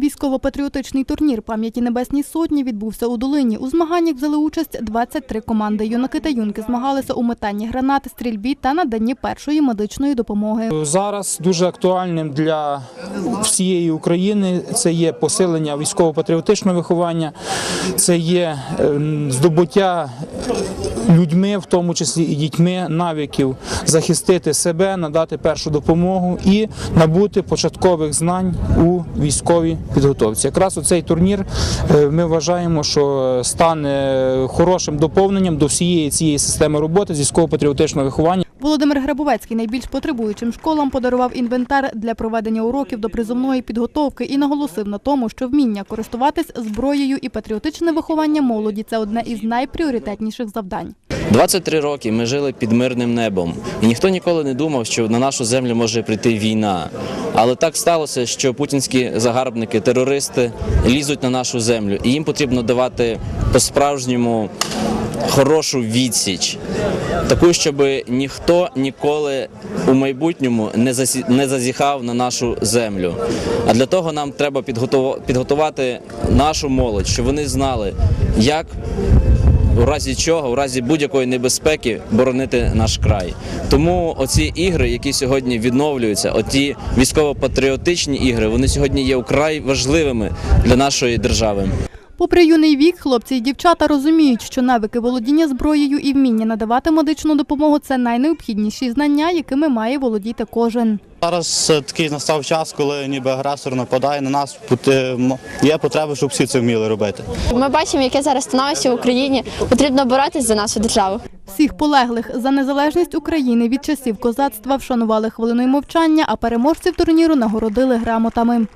Військово-патріотичний турнір пам'яті Небесній Сотні відбувся у Долині. У змаганнях взяли участь 23 команди. Юнаки та юнки змагалися у метанні гранати, стрільбі та наданні першої медичної допомоги. Зараз дуже актуальним для всієї України це є посилення військово-патріотичного виховання, це є ем, здобуття людьми, в тому числі і дітьми, навиків захистити себе, надати першу допомогу і набути початкових знань у військовій підготовці. Якраз оцей турнір е, ми вважаємо, що стане хорошим доповненням до всієї цієї системи роботи з військово-патріотичного виховання. Володимир Грабовецький найбільш потребуючим школам подарував інвентар для проведення уроків до призовної підготовки і наголосив на тому, що вміння користуватись зброєю і патріотичне виховання молоді це одне із найпріоритетніших завдань. 23 роки ми жили під мирним небом, і ніхто ніколи не думав, що на нашу землю може прийти війна. Але так сталося, що путінські загарбники, терористи лізуть на нашу землю, і їм потрібно давати по-справжньому хорошу відсіч, таку, щоб ніхто ніколи у майбутньому не засі- не зазіхав на нашу землю. А для того нам треба підготова- підготувати нашу молодь, щоб вони знали, як у разі чого, у разі будь-якої небезпеки боронити наш край. Тому оці ігри, які сьогодні відновлюються, оті військово-патріотичні ігри, вони сьогодні є вкрай важливими для нашої держави. Попри юний вік, хлопці і дівчата розуміють, що навики володіння зброєю і вміння надавати медичну допомогу це найнеобхідніші знання, якими має володіти кожен. Зараз е, такий настав час, коли ніби агресор нападає на нас. Е, Є потреба, щоб всі це вміли робити. Ми бачимо, яке зараз становище в Україні. Потрібно боротись за нашу державу. Всіх полеглих за незалежність України від часів козацтва вшанували хвилиною мовчання, а переможців турніру нагородили грамотами.